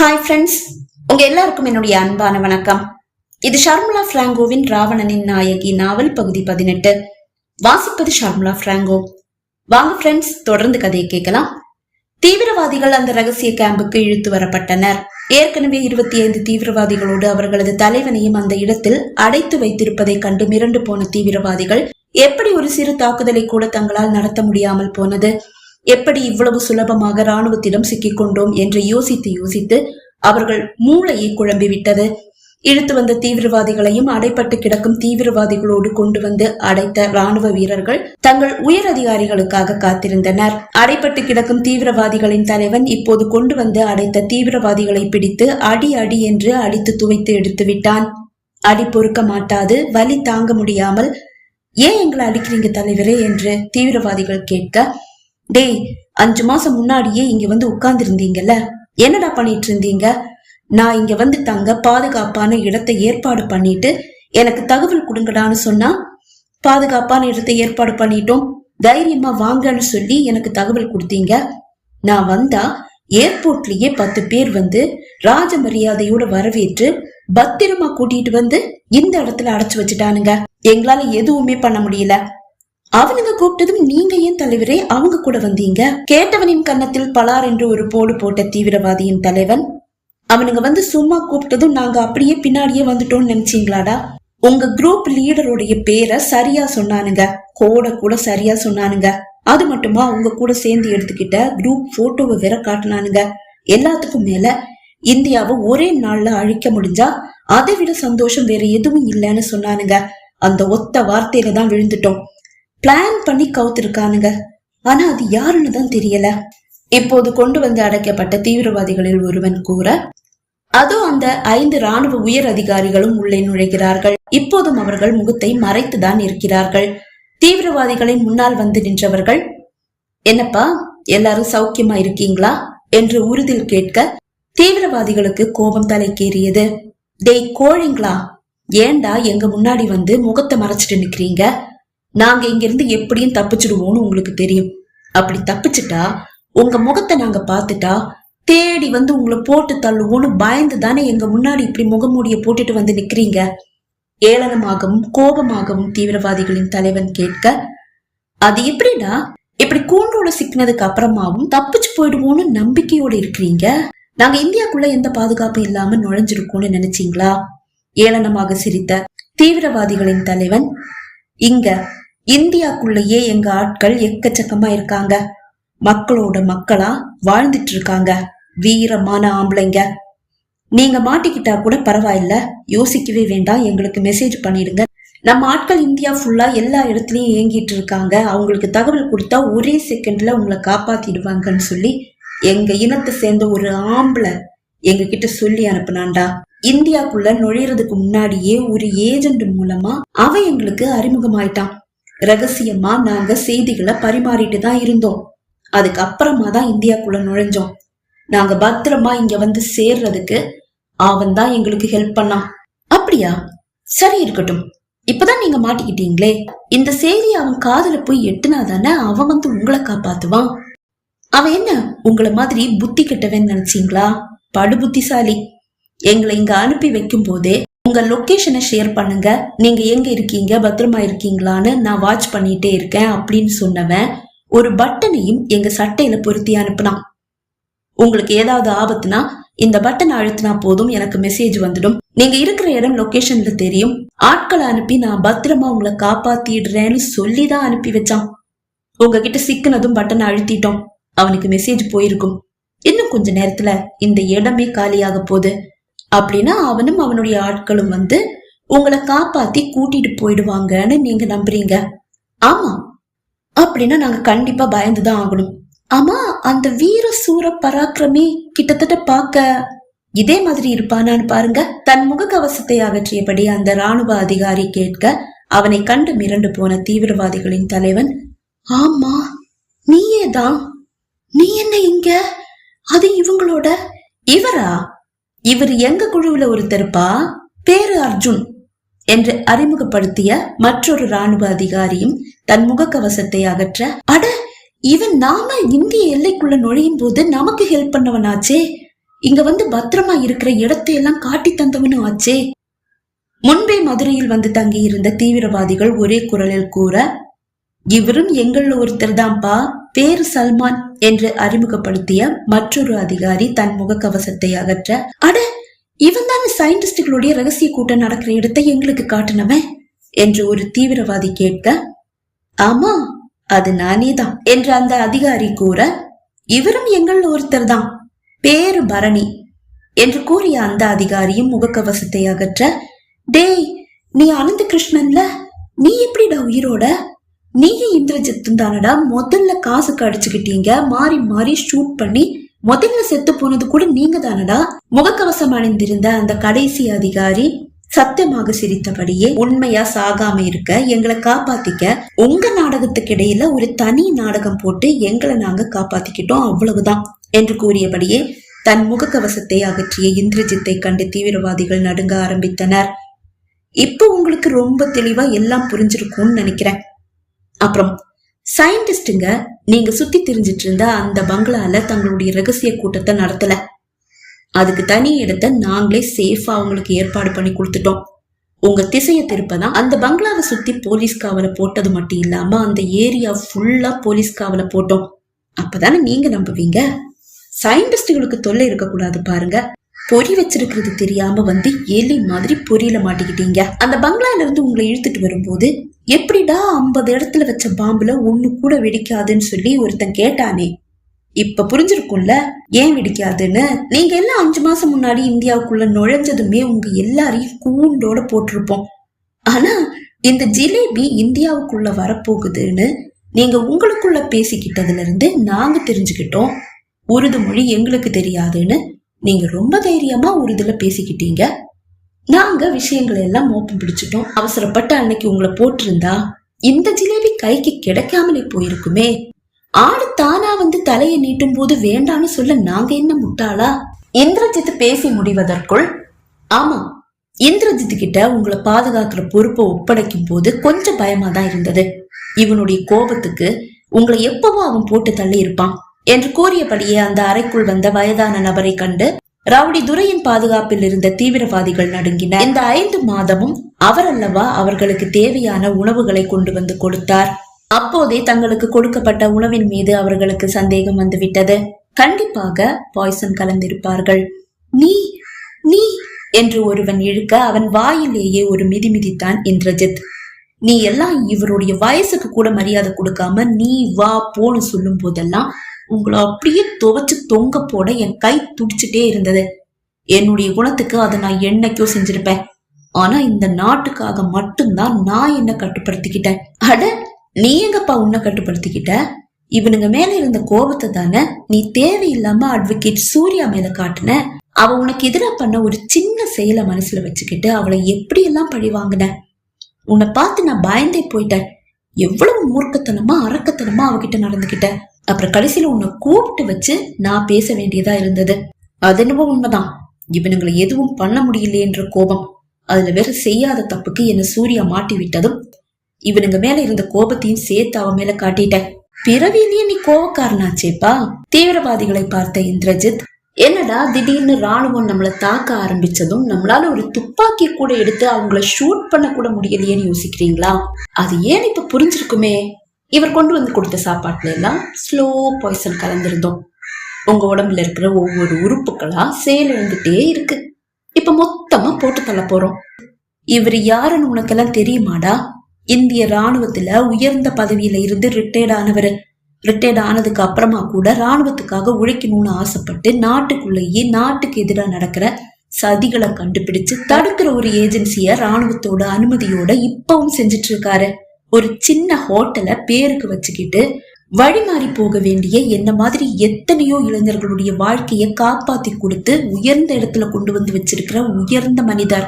Hi friends உங்க எல்லாருக்கும் என்னுடைய அன்பான வணக்கம். இது ஷர்முலா பிராங்கோவின் ராவணனின் நாயகி நாவல் பகுதி பதினெட்டு. வாசிப்பது ஷர்முலா பிராங்கோ. வாங்க ஃப்ரெண்ட்ஸ் தொடர்ந்து கதையை கேட்கலாம். தீவிரவாதிகள் அந்த ரகசிய கேம்புக்கு இழுத்து வரப்பட்டனர். ஏற்கனவே இருபத்தி ஐந்து தீவிரவாதிகளோடு அவர்களது தலைவனையும் அந்த இடத்தில் அடைத்து வைத்திருப்பதை கண்டு மிரண்டு போன தீவிரவாதிகள் எப்படி ஒரு சிறு தாக்குதலை கூட தங்களால் நடத்த முடியாமல் போனது? எப்படி இவ்வளவு சுலபமாக ராணுவத்திடம் சிக்கிக் கொண்டோம் என்று யோசித்து யோசித்து அவர்கள் மூளையை குழம்பிவிட்டது. இழுத்து வந்த தீவிரவாதிகளையும் அடைப்பட்டு கிடக்கும் தீவிரவாதிகளோடு கொண்டு வந்து அடைத்த ராணுவ வீரர்கள் தங்கள் உயர் அதிகாரிகளுக்காக காத்திருந்தனர். அடைப்பட்டு கிடக்கும் தீவிரவாதிகளின் தலைவன் இப்போது கொண்டு வந்து அடைத்த தீவிரவாதிகளை பிடித்து அடி அடி என்று அடித்து துவைத்து எடுத்து விட்டான். அடி பொறுக்க மாட்டாது வலி தாங்க முடியாமல் ஏன் எங்களை அடிக்கிறீங்க தலைவரே? என்று தீவிரவாதிகள் கேட்க டேய் அஞ்சு மாசம் முன்னாடியே இங்க வந்து உட்கார்ந்துருந்தீங்கல்ல? என்னடா பண்ணிட்டு இருந்தீங்க நான் இங்க வந்து தங்க பாதுகாப்பான இடத்தை ஏற்பாடு பண்ணிட்டு எனக்கு தகவல் கொடுங்கடான்னு சொன்னா? பாதுகாப்பான இடத்தை ஏற்பாடு பண்ணிட்டோம். தைரியமா வாங்கன்னு சொல்லி எனக்கு தகவல் கொடுத்தீங்க. நான் வந்தா ஏர்போர்ட்லயே பத்து பேர் வந்து ராஜ மரியாதையோட வரவேற்று பத்திரமா கூட்டிட்டு வந்து இந்த இடத்துல அடைச்சு வச்சுட்டானுங்க. எங்களால எதுவுமே பண்ண முடியல. அவனுங்க கூப்பிட்டதும் நீங்க ஏன் தலைவரே? அவங்க கூட வந்தீங்க. கேட்டவனின் கன்னத்தில் பலார் என்று ஒரு போடு போட்ட தீவிரவாதியின் தலைவன். அவனுங்க வந்து சும்மா கூப்பிட்டதும் நாங்க அப்படியே பின்னாடியே வந்துட்டோம்னு நினைச்சீங்களாடா? உங்க குரூப் லீடருடைய பேரை சரியா சொன்னானுங்க. கோட கூட சரியா சொன்னானுங்க. அது மட்டுமா உங்க கூட சேர்ந்து எடுத்துக்கிட்ட குரூப் போட்டோவை வேற காட்டினானுங்க. எல்லாத்துக்கும் மேல இந்தியாவை ஒரே நாள்ல அழிக்க முடிஞ்சா அதை விட சந்தோஷம் வேற எதுவும் இல்லைன்னு சொன்னானுங்க. அந்த ஒத்த வார்த்தையில தான் விழுந்துட்டோம். பிளான் பண்ணி கவுத்திருக்கானுங்க ஆனா அது யாருன்னு தான் தெரியல. இப்போது கொண்டு வந்து அடைக்கப்பட்ட தீவிரவாதிகளில் ஒருவன் கூற அதோ அந்த ஐந்து ராணுவ உயர் அதிகாரிகளும் உள்ளே நுழைகிறார்கள். இப்போதும் அவர்கள் முகத்தை மறைத்துதான் இருக்கிறார்கள். தீவிரவாதிகளின் முன்னால் வந்து நின்றவர்கள் என்னப்பா எல்லாரும் சௌக்கியமா இருக்கீங்களா? என்று உறுதியில் கேட்க தீவிரவாதிகளுக்கு கோபம் தலைக்கேறியது. டேய் கோழிங்களா ஏன்டா எங்க முன்னாடி வந்து முகத்தை மறைச்சிட்டு நிக்கிறீங்க? நாங்க இங்கிருந்து எப்படியும் தப்பிச்சிடுவோம்னு உங்களுக்கு தெரியும். அப்படி தப்பிச்சிட்டா உங்க முகத்தை நாங்க பார்த்துட்டா தேடி வந்து உங்களை போட்டு தள்ளுவோன்னு பயந்து தானே எங்க முன்னாடி இப்படி முகமூடிய போட்டுட்டு வந்து நிக்கிறீங்க? ஏளனமாகவும் கோபமாகவும் தீவிரவாதிகளின் தலைவன் கேட்க அது எப்படிடா இப்படி கூண்டோட சிக்கினதுக்கு அப்புறமாவும் தப்பிச்சு போயிடுவோம்னு நம்பிக்கையோட இருக்கிறீங்க? நாங்க இந்தியாக்குள்ள எந்த பாதுகாப்பும் இல்லாம நுழைஞ்சிருக்கோம்னு நினைச்சீங்களா? ஏளனமாக சிரித்த தீவிரவாதிகளின் தலைவன் இங்க இந்தியாக்குள்ளேயே எங்க ஆட்கள் எக்கச்சக்கமா இருக்காங்க. மக்களோட மக்களா வாழ்ந்துட்டு இருக்காங்க வீரமான ஆம்பளைங்க. நீங்க மாட்டிக்கிட்டா கூட பரவாயில்ல. யோசிக்கவே வேண்டாம். எங்களுக்கு மெசேஜ் பண்ணிடுங்க. நம்ம ஆட்கள் இந்தியா ஃபுல்லா எல்லா இடத்துலயும் இயங்கிட்டு இருக்காங்க அவங்களுக்கு தகவல் கொடுத்தா ஒரே செகண்ட்ல உங்களை காப்பாத்திடுவாங்கன்னு சொல்லி எங்க இனத்தை சேர்ந்த ஒரு ஆம்பளை எங்க கிட்ட சொல்லி அனுப்புனாண்டா இந்தியாக்குள்ள நுழையறதுக்கு முன்னாடியே ஒரு ஏஜென்ட் மூலமா அவன் எங்களுக்கு அறிமுகமாயிட்டான். ரகசியமா நாங்க செய்திகளை பரிமாறிட்டு தான் இருந்தோம். அதுக்கு அப்புறமா தான் இந்தியாக்குள்ள நுழைஞ்சோம். நாங்க பத்திரமா இங்க வந்து சேர்றதுக்கு அவன் தான் எங்களுக்கு ஹெல்ப் பண்ணான். அப்படியா? சரி இருக்கட்டும். இப்பதான் நீங்க மாட்டிக்கிட்டீங்களே. இந்த செய்தி அவன் காதுல போய் எட்டுனா தானே அவன் வந்து உங்களை காப்பாத்துவான்? அவன் என்ன உங்களை மாதிரி புத்தி கெட்டவன் நினைச்சீங்களா? படு புத்திசாலி எங்களை இங்க அனுப்பி வைக்கும் போதே உங்க லொக்கேஷனை ஷேர் பண்ணுங்க. நீங்க எங்க இருக்கீங்க? பத்திரமா இருக்கீங்களான்னு நான் வாட்ச் பண்ணிட்டே இருக்கேன் அப்படின்னு சொன்னவன் ஒரு பட்டனையும் எங்க சட்டையில பொருத்தி அனுப்புனான். உங்களுக்கு ஏதாவது ஆபத்துனா இந்த பட்டன் அழுத்தினா போதும் எனக்கு மெசேஜ் வந்துடும். நீங்க இருக்கிற இடம் லொக்கேஷன்ல தெரியும். ஆட்களை அனுப்பி நான் பத்திரமா உங்களை காப்பாத்திடுறேன்னு சொல்லி தான் அனுப்பி வச்சான். உங்ககிட்ட சிக்கினதும் பட்டனை அழுத்திட்டோம். அவனுக்கு மெசேஜ் போயிருக்கும். இன்னும் கொஞ்ச நேரத்துல இந்த இடமே காலியாக போகுது. அப்படின்னா அவனும் அவனுடைய ஆட்களும் வந்து உங்களை காப்பாத்தி கூட்டிட்டு போயிடுவாங்கன்னு நீங்க நம்புறீங்க. ஆமா. அப்படின்னா நாங்க கண்டிப்பா பயந்துதான் ஆகணும். ஆமா அந்த வீர சூர பராக்கிரமி கிட்டத்தட்ட பார்க்க இதே மாதிரி இருப்பானான்னு பாருங்க. தன் முகக்கவசத்தை அகற்றியபடி அந்த ராணுவ அதிகாரி கேட்க அவனை கண்டு மிரண்டு போன தீவிரவாதிகளின் தலைவன் ஆமா நீயே தான் நீ என்ன இங்க? அது இவங்களோட இவரா? இவர் எங்க குழுவுல ஒருத்தருப்பா? பேரு அர்ஜுன் என்று அறிமுகப்படுத்திய மற்றொரு ராணுவ அதிகாரியும் தன் முகக்கவசத்தை அகற்ற அட இவன் நாம இந்திய எல்லைக்குள்ள நுழையும் போது நமக்கு ஹெல்ப் பண்ணவனாச்சே. இங்க வந்து பத்திரமா இருக்கிற இடத்தையெல்லாம் காட்டி தந்தவனும் ஆச்சே. முன்பே மதுரையில் வந்து தங்கி இருந்த தீவிரவாதிகள் ஒரே குரலில் கூற இவரும் எங்கள்ல ஒருத்தர் தான்ப்பா பேரு சல்மான் என்று அறிமுகப்படுத்திய மற்றொரு அதிகாரி தன் முகக்கவசத்தை அகற்ற அட இவன்தான் சயின்டிஸ்டுகளுடைய ரகசிய கூட்டம் நடக்கிற இடத்தை எங்களுக்கு காட்டினவன் என்று ஒரு தீவிரவாதி கேட்க ஆமா அது நானே தான். என்று அந்த அதிகாரி கூற இவரும் எங்கள் ஒருத்தர் தான் பேரு பரணி. என்று கூறிய அந்த அதிகாரியும் முகக்கவசத்தை அகற்ற டேய் நீ அனந்த கிருஷ்ணன்ல நீ எப்படிடா உயிரோட? நீயும் இந்திரஜித்தும் தானடா முதல்ல காசுக்கு அடிச்சுக்கிட்டீங்க மாறி மாறி ஷூட் பண்ணி முதல்ல செத்து போனது கூட நீங்க தானடா முகக்கவசம் அணிந்திருந்த அந்த கடைசி அதிகாரி சத்தியமாக சிரித்தபடியே உண்மையா சாகாம இருக்க எங்களை காப்பாத்திக்க உங்க நாடகத்துக்கு இடையில ஒரு தனி நாடகம் போட்டு எங்களை நாங்க காப்பாத்திக்கிட்டோம் அவ்வளவுதான் என்று கூறியபடியே தன் முகக்கவசத்தை அகற்றிய இந்திரஜித்தை கண்டு தீவிரவாதிகள் நடுங்க ஆரம்பித்தனர். இப்போ உங்களுக்கு ரொம்ப தெளிவா எல்லாம் புரிஞ்சிருக்கும்னு நினைக்கிறேன். அப்புறம் சயின்டிஸ்டுங்க நீங்க சுத்தி திரிஞ்சிட்டு இருந்த அந்த பங்களால தங்களுடைய ரகசிய கூட்டத்தை நடத்தல. அதுக்கு தனி இடத்தை நாங்களே சேஃபா அவங்களுக்கு ஏற்பாடு பண்ணி கொடுத்துட்டோம். உங்க திசையை திருப்பதான் அந்த பங்களாவை சுத்தி போலீஸ் காவலை போட்டது மட்டும் இல்லாம அந்த ஏரியா ஃபுல்லா போலீஸ் காவலை போட்டோம். அப்பதானே நீங்க நம்புவீங்க? சயின்டிஸ்டுகளுக்கு தொல்லை இருக்கக்கூடாது பாருங்க. பொறி வச்சிருக்கிறது தெரியாம வந்து எலி மாதிரி பொரியல மாட்டிக்கிட்டீங்க. அந்த பங்களால இருந்து உங்களை இழுத்துட்டு வரும்போது எப்படிடா ஐம்பது இடத்துல வச்ச பாம்புல ஒண்ணு கூட வெடிக்காதுன்னு சொல்லி ஒருத்தன் கேட்டானே. இப்ப புரிஞ்சிருக்கும்ல? ஏன் வெடிக்காதுன்னு? நீங்க எல்லாம் அஞ்சு மாசம் முன்னாடி இந்தியாவுக்குள்ள நுழைஞ்சதுமே உங்க எல்லாரையும் கூண்டோட போட்டிருப்போம். ஆனா இந்த ஜிலேபி இந்தியாவுக்குள்ள வரப்போகுதுன்னு நீங்க உங்களுக்குள்ள பேசிக்கிட்டதுல இருந்து நாங்க தெரிஞ்சுக்கிட்டோம். உருது மொழி எங்களுக்கு தெரியாதுன்னு நீங்க ரொம்ப தைரியமா உருதுல பேசிக்கிட்டீங்க. நாங்கள் விஷயங்களை எல்லாம் மோப்பம் பிடிச்சிட்டோம். அவசரப்பட்டு அன்னைக்கு உங்களை போட்டிருந்தா இந்த ஜிலேபி கைக்கு கிடைக்காமலே போயிருக்குமே. ஆடு தானா வந்து தலையை நீட்டும் போது வேண்டான்னு சொல்ல நாங்க என்ன முட்டாளா? இந்திரஜித் பேசி முடிவதற்குள் ஆமா இந்திரஜித் கிட்ட உங்களை பாதுகாக்கிற பொறுப்பை ஒப்படைக்கும் போது கொஞ்சம் பயமா தான் இருந்தது. இவனுடைய கோபத்துக்கு உங்களை எப்பவோ அவன் போட்டு தள்ளி இருப்பான் என்று கூறியபடியே அந்த அறைக்குள் வந்த வயதான நபரை கண்டு ரவுடி துரையின் பாதுகாப்பில் இருந்த தீவிரவாதிகள் நடுங்கினர் இந்த ஐந்து மாதமும் அவர் அல்லவா அவர்களுக்கு தேவையான உணவுகளை கொண்டு வந்து கொடுத்தார். அப்போதே தங்களுக்கு கொடுக்கப்பட்ட உணவின் மீது அவர்களுக்கு சந்தேகம் வந்துவிட்டது. கண்டிப்பாக பாய்சன் கலந்திருப்பார்கள். நீ நீ என்று ஒருவன் இழுக்க அவன் வாயிலேயே ஒரு மிதி மிதித்தான் இந்திரஜித். நீ எல்லாம் இவருடைய வயசுக்கு கூட மரியாதை கொடுக்காம நீ வா போன்னு சொல்லும் போதெல்லாம் உங்களை அப்படியே துவைச்சு தொங்க போட என் கை துடிச்சிட்டே இருந்தது. என்னுடைய குணத்துக்கு அதை நான் என்னைக்கோ செஞ்சிருப்பேன். ஆனா இந்த நாட்டுக்காக மட்டும்தான் நான் என்ன கட்டுப்படுத்திக்கிட்டேன். அட நீ எங்கப்பா உன்னை கட்டுப்படுத்திக்கிட்ட? இவனுங்க மேல இருந்த கோபத்தை தானே நீ தேவையில்லாம அட்வொகேட் சூர்யா மேல காட்டின? அவ உனக்கு எதிராக பண்ண ஒரு சின்ன செயலை மனசுல வச்சுக்கிட்டு அவளை எப்படி எல்லாம் பழி வாங்கின? உன்னை பார்த்து நான் பயந்தே போயிட்டேன். எவ்வளவு மூர்க்கத்தனமா அரக்கத்தனமா அவகிட்ட நடந்துகிட்ட அப்புறம் கடைசியில உன்னை கூப்பிட்டு வச்சு நான் பேச வேண்டியதா இருந்தது. அது என்னவோ உண்மைதான். இவனுங்களை எதுவும் பண்ண முடியலையேன்ற கோபம். அதுல வேற செய்யாத தப்புக்கு என்ன சூர்யா மாட்டி விட்டதும் இவனுங்க மேல இருந்த கோபத்தையும் சேர்த்து அவன் மேல காட்டிட்டேன். பிறவிலேயே நீ கோபக்காரனாச்சேப்பா? தீவிரவாதிகளை பார்த்த இந்திரஜித் என்னடா திடீர்னு ராணுவம் நம்மளை தாக்க ஆரம்பிச்சதும் நம்மளால ஒரு துப்பாக்கி கூட எடுத்து அவங்கள ஷூட் பண்ண கூட முடியலையேன்னு யோசிக்கிறீங்களா? அது ஏன் இப்ப புரிஞ்சிருக்குமே? இவர் கொண்டு வந்து கொடுத்த சாப்பாட்டுல எல்லாம் ஸ்லோ பாய்சன் கலந்துருந்தோம். உங்க உடம்புல இருக்கிற ஒவ்வொரு உறுப்புகளா செயலிழந்துட்டே இருக்கு. இப்ப மொத்தமா போட்டு தள்ள போறோம். இவர் யாருன்னு உனக்கெல்லாம் தெரியுமாடா? இந்திய ராணுவத்துல உயர்ந்த பதவியில இருந்து ரிட்டையர்ட் ஆனவர். ரிட்டையர்ட் ஆனதுக்கு அப்புறமா கூட ராணுவத்துக்காக உழைக்கணும்னு ஆசைப்பட்டு நாட்டுக்குள்ளேயே நாட்டுக்கு எதிராக நடக்கிற சதிகளை கண்டுபிடிச்சு தடுக்கிற ஒரு ஏஜென்சிய ராணுவத்தோட அனுமதியோட இப்பவும் செஞ்சிட்டு இருக்காரு. ஒரு சின்ன ஹோட்டலை பேருக்கு வச்சுக்கிட்டு வழி மாறி போக வேண்டிய என்ன மாதிரி எத்தனையோ இளைஞர்களுடைய வாழ்க்கையை காப்பாத்தி கொடுத்து உயர்ந்த இடத்துல கொண்டு வந்து வச்சிருக்கிற உயர்ந்த மனிதர்.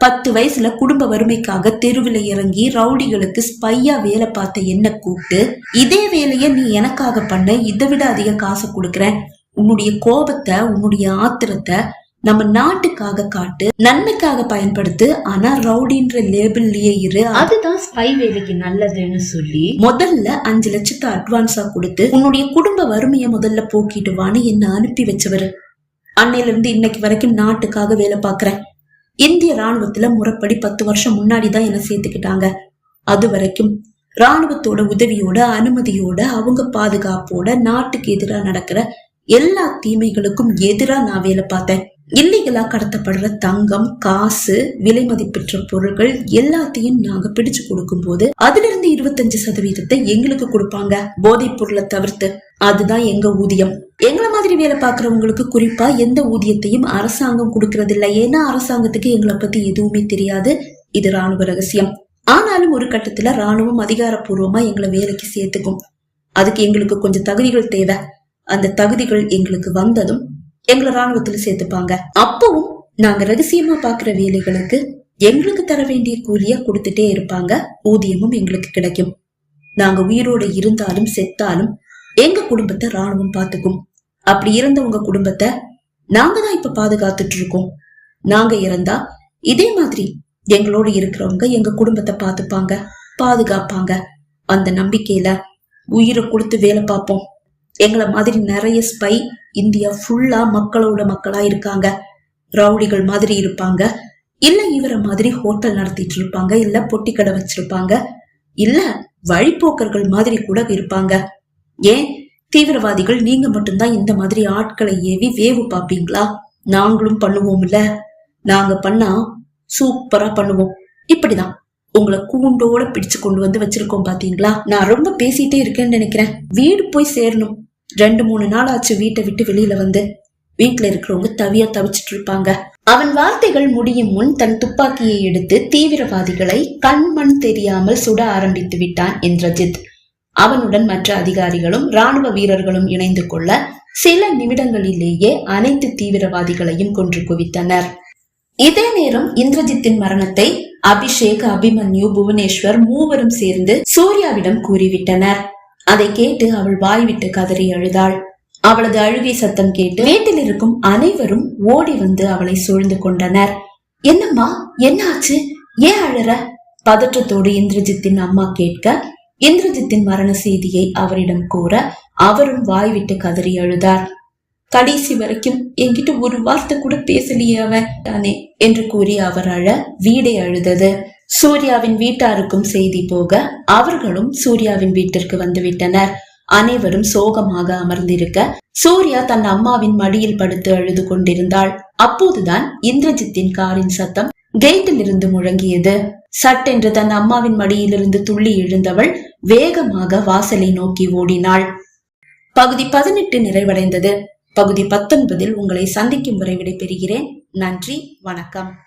பத்து வயசுல குடும்ப வறுமைக்காக தெருவில் இறங்கி ரவுடிகளுக்கு ஸ்பையா வேலை பார்த்த என்ன கூப்பிட்டு இதே வேலைய நீ எனக்காக பண்ண இதை விட அதிக காசு கொடுக்குறேன். உன்னுடைய கோபத்தை உன்னுடைய ஆத்திரத்தை நம்ம நாட்டுக்காக காட்டு நன்மைக்காக பயன்படுத்து ஆனா ரவுடின்ற லேபிள்லயே இரு. அதுதான் ஸ்பை வேலைக்கு நல்லதுன்னு சொல்லி. முதல்ல அஞ்சு லட்சத்தை அட்வான்ஸா கொடுத்து உன்னுடைய குடும்ப வறுமையை முதல்ல போக்கிட்டு வான்னு என்ன அனுப்பி வச்சவரு? அன்னையில இருந்து இன்னைக்கு வரைக்கும் நாட்டுக்காக வேலை பார்க்கறேன். இந்திய ராணுவத்துல முறைப்படி பத்து வருஷம் முன்னாடி தான் என்ன சேர்த்துக்கிட்டாங்க. அது வரைக்கும் ராணுவத்தோட உதவியோட அனுமதியோட அவங்க பாதுகாப்போட நாட்டுக்கு எதிரா நடக்கிற எல்லா தீமைகளுக்கும் எதிரா நான் வேலை பார்த்தேன். இல்லீகலா கடத்தப்படுற தங்கம் காசு விலை மதிப்பெற்ற பொருட்கள் எல்லாத்தையும் நாங்க பிடிச்சு கொடுக்கும் போது அதுல இருந்து இருபத்தஞ்சு சதவீதத்தை எங்களுக்கு கொடுப்பாங்க. போதைப் பொருளை தவிர்த்து. அதுதான் எங்க ஊதியம். எங்களை மாதிரி வேலை பாக்குறவங்களுக்கு குறிப்பா எந்த ஊதியத்தையும் அரசாங்கம் கொடுக்கறது இல்லை ஏன்னா அரசாங்கத்துக்கு எங்களை பத்தி எதுவுமே தெரியாது. இது ராணுவ ரகசியம். ஆனாலும் ஒரு கட்டத்துல ராணுவம் அதிகாரப்பூர்வமா எங்களை வேலைக்கு சேர்த்துக்கும். அதுக்கு எங்களுக்கு கொஞ்சம் தகுதிகள் தேவை. அந்த தகுதிகள் எங்களுக்கு வந்ததும் எங்களை ராணுவத்துல சேர்த்துப்பாங்க. அப்பவும் நாங்க ரகசியமா பாக்குற வேலைகளுக்கு எங்களுக்கு தர வேண்டிய கூலிய கொடுத்துட்டே இருப்பாங்க. ஊதியமும் எங்களுக்கு கிடைக்கும். நாங்க உயிரோட இருந்தாலும் செத்தாலும் எங்க குடும்பத்தை ராணுவம் பார்த்துக்கும் அப்படி இருந்த உங்க குடும்பத்தை நாங்க தான் இப்ப பாதுகாத்துட்டு இருக்கோம். நாங்க இறந்தா இதே மாதிரி எங்களோட இருக்கிறவங்க எங்க குடும்பத்தை பார்த்துப்பாங்க பாதுகாப்பாங்க. அந்த நம்பிக்கையில உயிரை கொடுத்து வேலை பார்ப்போம். எங்களை மாதிரி நிறைய ஸ்பை இந்தியா ஃபுல்லா மக்களோட மக்களா இருக்காங்க. ரவுடிகள் மாதிரி இருப்பாங்க. இல்ல இவரை மாதிரி ஹோட்டல் நடத்திட்டு இருப்பாங்க. இல்ல பொட்டி கடை வச்சிருப்பாங்க. இல்ல வழிப்போக்கர்கள் மாதிரி கூட இருப்பாங்க. ஏன்? தீவிரவாதிகள் நீங்க மட்டும்தான் இந்த மாதிரி ஆட்களை ஏவி வேவு பாப்பீங்களா நாங்களும் பண்ணுவோம்ல. நாங்க பண்ணா சூப்பரா பண்ணுவோம். இப்படிதான். உங்களை கூண்டோட பிடிச்சு கொண்டு வந்து வச்சிருக்கோம் பாத்தீங்களா? நான் ரொம்ப பேசிட்டே இருக்கேன்னு நினைக்கிறேன். வீடு போய் சேரணும். ரெண்டு மூணு நாள் ஆச்சு வீட்டை விட்டு வெளியில வந்து. வீட்டுல இருக்கிறவங்க தவியா தவிச்சிட்டு இருப்பாங்க. அவன் வார்த்தைகள் முடியும் முன் தன் துப்பாக்கியை எடுத்து தீவிரவாதிகளை கண் மண் தெரியாமல் சுட ஆரம்பித்து விட்டான் இந்திரஜித் அவனுடன் மற்ற அதிகாரிகளும் ராணுவ வீரர்களும் இணைந்து கொள்ள சில நிமிடங்களிலேயே அனைத்து தீவிரவாதிகளையும் கொன்று குவித்தனர். இதே நேரம் இந்திரஜித்தின் மரணத்தை அபிஷேக் அபிமன்யு புவனேஸ்வர் மூவரும் சேர்ந்து சூர்யாவிடம் கூறிவிட்டனர். அதை கேட்டு அவள் வாய்விட்டு கதறி அழுதாள். அவளது அழுகை சத்தம் கேட்டு வீட்டில் இருக்கும் அனைவரும் ஓடி வந்து அவளை சூழ்ந்து கொண்டனர். என்னம்மா என்ன ஆச்சு ஏன் அழற? பதற்றத்தோடு இந்திரஜித்தின் அம்மா கேட்க இந்திரஜித்தின் மரண செய்தியை அவரிடம் கூற அவரும் வாய்விட்டு கதறி அழுதார். கடைசி வரைக்கும் என்கிட்ட ஒரு வார்த்தை கூட பேசலையே அவன் தானே? என்று கூறி அவர் அழ வீடே அழுதது. சூர்யாவின் வீட்டாருக்கும் செய்தி போக அவர்களும் சூர்யாவின் வீட்டிற்கு வந்துவிட்டனர். அனைவரும் சோகமாக அமர்ந்திருக்க சூர்யா தன் அம்மாவின் மடியில் படுத்து அழுது கொண்டிருந்தாள். அப்போதுதான் இந்திரஜித்தின் காரின் சத்தம் கேட்டில் இருந்து முழங்கியது. சட்டென்று தன் அம்மாவின் மடியிலிருந்து துள்ளி எழுந்தவள் வேகமாக வாசலை நோக்கி ஓடினாள். பகுதி பதினெட்டு நிறைவடைந்தது. பகுதி பத்தொன்பதில் உங்களை சந்திக்கும் வரை விடைபெறுகிறேன். நன்றி வணக்கம்.